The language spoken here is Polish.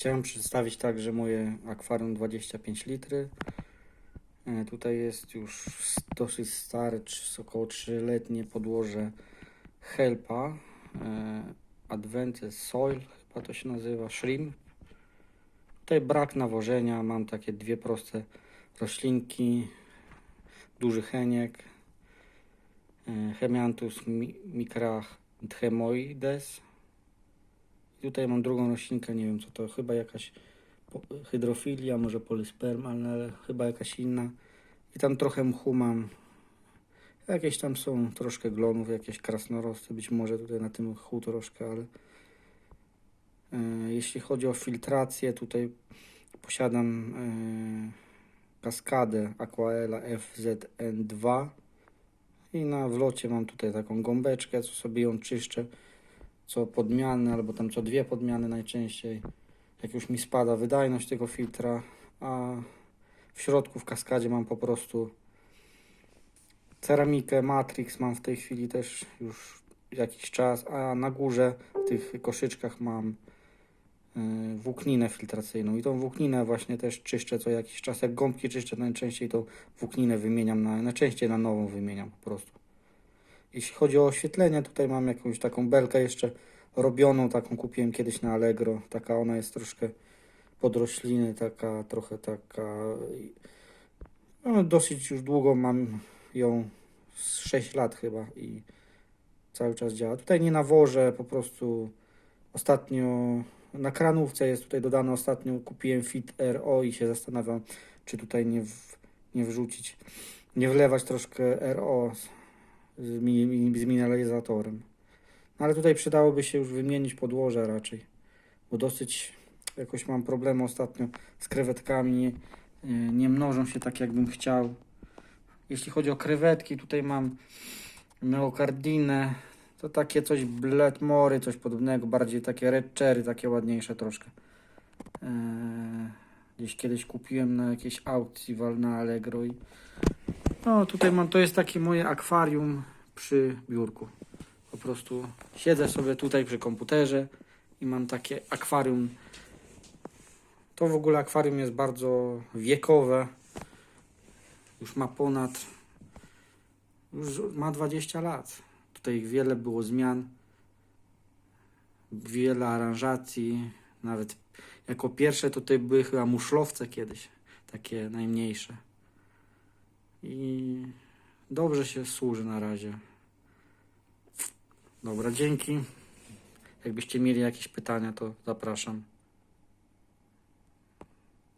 Chciałem przedstawić także moje akwarium 25 litry. E, Tutaj jest już dosyć stare, około 3-letnie podłoże Helpa. e, Adventure Soil, chyba to się nazywa, Shrimp. Tutaj brak nawożenia, mam takie dwie proste roślinki, duży heniek, e, Hemianthus mi- micrach Dhemoides. I tutaj mam drugą roślinkę, nie wiem co to, chyba jakaś hydrofilia, może polysperm, ale chyba jakaś inna. I tam trochę mchu mam. Jakieś tam są troszkę glonów, jakieś krasnorosty, być może tutaj na tym mchu troszkę, ale e, jeśli chodzi o filtrację, tutaj posiadam e, kaskadę Aquaela FZN2 i na wlocie mam tutaj taką gąbeczkę, co sobie ją czyszczę co podmiany, albo tam co dwie podmiany najczęściej, jak już mi spada wydajność tego filtra, a w środku w kaskadzie mam po prostu ceramikę Matrix mam w tej chwili też już jakiś czas, a na górze w tych koszyczkach mam y, włókninę filtracyjną. I tą włókninę właśnie też czyszczę co jakiś czas, jak gąbki czyszczę najczęściej tą włókninę wymieniam na, najczęściej na nową wymieniam po prostu. Jeśli chodzi o oświetlenie, tutaj mam jakąś taką belkę jeszcze robioną, taką kupiłem kiedyś na Allegro. Taka ona jest troszkę pod rośliny, taka trochę taka. No, dosyć już długo mam ją, z 6 lat chyba i cały czas działa. Tutaj nie nawożę, po prostu ostatnio na kranówce jest tutaj dodane, ostatnio kupiłem Fit RO i się zastanawiam, czy tutaj nie, w, nie wrzucić, nie wlewać troszkę RO z, mi, z mineralizatorem. No, ale tutaj przydałoby się już wymienić podłoże raczej, bo dosyć jakoś mam problemy ostatnio z krewetkami, nie, nie mnożą się tak jakbym chciał. Jeśli chodzi o krewetki, tutaj mam neokardinę, to takie coś bletmory, coś podobnego, bardziej takie red takie ładniejsze troszkę. Eee, gdzieś kiedyś kupiłem na jakiejś aukcji wal na Allegro i no tutaj mam, to jest takie moje akwarium przy biurku. Po prostu siedzę sobie tutaj przy komputerze i mam takie akwarium. To w ogóle akwarium jest bardzo wiekowe. Już ma ponad, już ma 20 lat. Tutaj wiele było zmian, wiele aranżacji. Nawet jako pierwsze tutaj były chyba muszlowce kiedyś, takie najmniejsze. I dobrze się służy na razie. Dobra, dzięki. Jakbyście mieli jakieś pytania, to zapraszam.